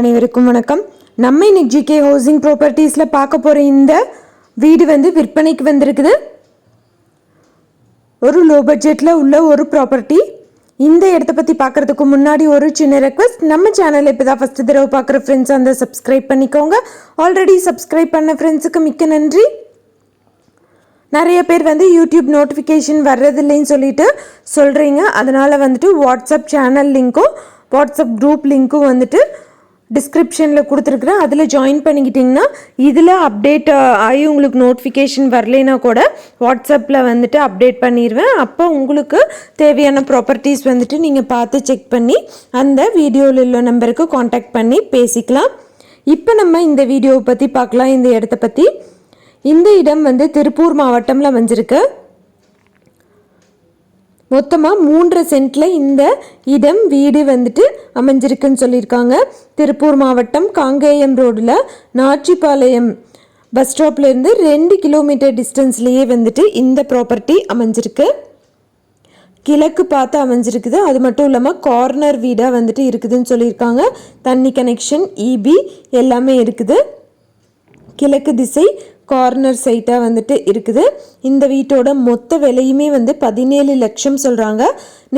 அனைவருக்கும் வணக்கம். நம்ம இன்னைக்கு ஜிகே ஹவுசிங் ப்ராப்பர்ட்டிஸில் பார்க்க போகிற இந்த வீடு வந்து விற்பனைக்கு வந்திருக்குது. ஒரு லோ பட்ஜெட்டில் உள்ள ஒரு ப்ராப்பர்ட்டி இந்த இடத்த பற்றி பார்க்குறதுக்கு முன்னாடி ஒரு சின்ன ரெக்வஸ்ட் நம்ம சேனல் இப்போ தான் ஃபஸ்ட்டு தடவை பார்க்குற ஃப்ரெண்ட்ஸ் அந்த சப்ஸ்கிரைப் பண்ணிக்கோங்க. ஆல்ரெடி சப்ஸ்கிரைப் பண்ண ஃப்ரெண்ட்ஸுக்கு மிக்க நன்றி. நிறைய பேர் வந்து யூடியூப் நோட்டிஃபிகேஷன் வர்றதில்லைன்னு சொல்லிட்டு சொல்கிறீங்க அதனால் வந்துட்டு வாட்ஸ்அப் சேனல் லிங்க்கும் வாட்ஸ்அப் குரூப் லிங்க்கும் வந்துட்டு டிஸ்கிரிப்ஷனில் கொடுத்துருக்குறேன். அதில் ஜாயின் பண்ணிக்கிட்டிங்கன்னா இதில் அப்டேட் ஆகி உங்களுக்கு நோட்டிஃபிகேஷன் வரலைன்னா கூட வாட்ஸ்அப்பில் வந்துட்டு அப்டேட் பண்ணிடுவேன் அப்போ உங்களுக்கு தேவையான ப்ராப்பர்ட்டிஸ் வந்துட்டு நீங்கள் பார்த்து செக் பண்ணி அந்த வீடியோவில் உள்ள நம்பருக்கு காண்டாக்ட் பண்ணி பேசிக்கலாம். இப்போ நம்ம இந்த வீடியோவை பற்றி பார்க்கலாம். இந்த இடத்த பற்றி இந்த இடம் வந்து திருப்பூர் மாவட்டம்ல அமைஞ்சிருக்கு. மொத்தமாக மூன்றரை சென்ட்டில் இந்த இடம் வீடு வந்துட்டு அமைஞ்சிருக்குன்னு சொல்லியிருக்காங்க. திருப்பூர் மாவட்டம் காங்கேயம் ரோடில் நாச்சிபாளையம் பஸ் ஸ்டாப்லேருந்து ரெண்டு கிலோமீட்டர் டிஸ்டன்ஸ்லேயே வந்துட்டு இந்த ப்ராப்பர்ட்டி அமைஞ்சிருக்கு. கிழக்கு பார்த்து அமைஞ்சிருக்குது. அது மட்டும் இல்லாமல் கார்னர் வீடாக வந்துட்டு இருக்குதுன்னு சொல்லியிருக்காங்க. தண்ணி கனெக்ஷன் இபி எல்லாமே இருக்குது. கிழக்கு திசை கார்னர் சைட்டாக வந்துட்டு இருக்குது. இந்த வீட்டோட மொத்த விலையுமே வந்து பதினேழு லட்சம் சொல்கிறாங்க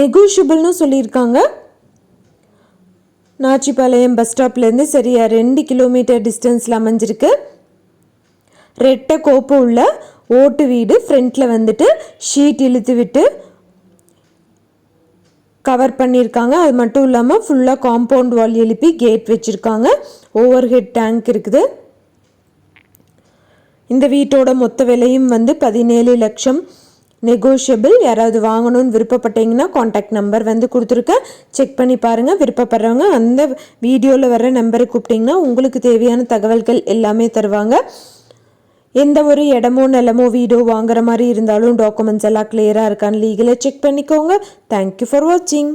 நெகோஷியபிள்னு சொல்லியிருக்காங்க. நாச்சிபாளையம் பஸ் ஸ்டாப்லேருந்து சரியாக ரெண்டு கிலோமீட்டர் டிஸ்டன்ஸில் அமைஞ்சிருக்கு. ரெட்டை கோப்பு உள்ள ஓட்டு வீடு ஃப்ரண்ட்டில் வந்துட்டு ஷீட் இழுத்து விட்டு கவர் பண்ணியிருக்காங்க. அது மட்டும் இல்லாமல் ஃபுல்லாக காம்பவுண்ட் வால் எழுப்பி கேட் வச்சுருக்காங்க. ஓவர் ஹெட் டேங்க் இருக்குது. இந்த வீட்டோட மொத்த விலையும் வந்து பதினேழு லட்சம் நெகோஷியபிள் யாராவது வாங்கணும்னு விருப்பப்பட்டீங்கன்னா காண்டாக்ட் நம்பர் வந்து கொடுத்துருக்கேன் செக் பண்ணி பாருங்கள் விருப்பப்படுறவங்க அந்த வீடியோவில் வர நம்பரை கூப்பிட்டிங்கன்னா உங்களுக்கு தேவையான தகவல்கள் எல்லாமே தருவாங்க. எந்த ஒரு இடமோ நிலமோ வீடோ வாங்குற மாதிரி இருந்தாலும் டாக்குமெண்ட்ஸ் எல்லாம் கிளியராக இருக்கான்னு லீகலாக செக் பண்ணிக்கோங்க. தேங்க்யூ ஃபார் வாட்சிங்